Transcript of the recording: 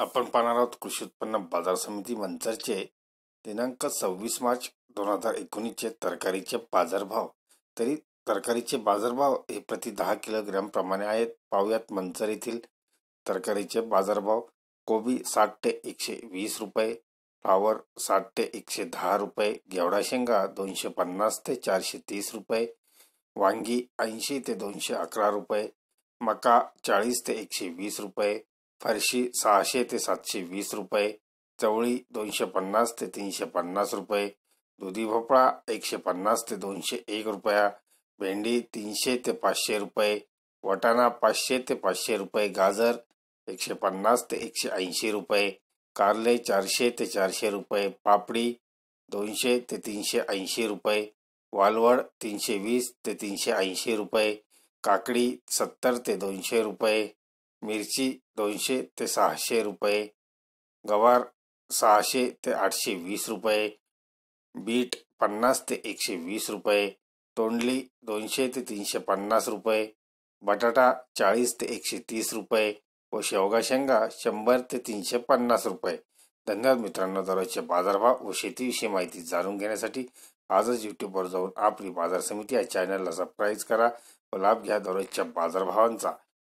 आपण पाहणार आहोत कृषी उत्पन्न बाजार समिती मंचरचे दिनांक सव्वीस मार्च दोन हजार एकोणीसचे तरकारीचे बाजारभाव. तरी तरकारीचे बाजारभाव हे प्रति दहा किलोग्रॅम प्रमाणे आहेत. पाहुयात मंचर येथील तरकारीचे बाजारभाव. कोबी साठ ते एकशे वीस रुपये फ्लावर साठ ते एकशे दहा रुपये गेवडा शेंगा दोनशे पन्नास ते चारशे तीस रुपये वांगी ऐंशी ते दोनशे अकरा रुपये मका चाळीस ते एकशे वीस रुपये फरशी सहाशे ते सातशे वीस रुपये चवळी दोनशे पन्नास ते तीनशे पन्नास रुपये दुधी भोपळा एकशे पन्नास ते दोनशे एक रुपया भेंडी तीनशे ते पाचशे रुपये वटाणा पाचशे ते पाचशे रुपये गाजर एकशे पन्नास ते एकशे ऐंशी रुपये कारले चारशे ते चारशे रुपये पापडी दोनशे ते तीनशे ऐंशी रुपये वालवड तीनशे वीस ते तीनशे ऐंशी रुपये काकडी सत्तर ते दोनशे रुपये मिरची दोनशे ते सहाशे रुपये गवार सहाशे ते आठशे वीस रुपये बीट पन्नास ते एकशे वीस रुपये तोंडली दोनशे ते तीनशे पन्नास रुपये बटाटा चाळीस ते एकशे तीस रुपये व शेवगा शेंगा शंभर ते तीनशे पन्नास रुपये. धन्यवाद मित्रांनो दररोजचे बाजारभाव व शेतीविषयी माहिती जाणून घेण्यासाठी आजच यूट्यूबवर जाऊन आपली बाजार समिती या चॅनलला सबस्क्राईब करा व लाभ घ्या दररोजच्या बाजारभावांचा.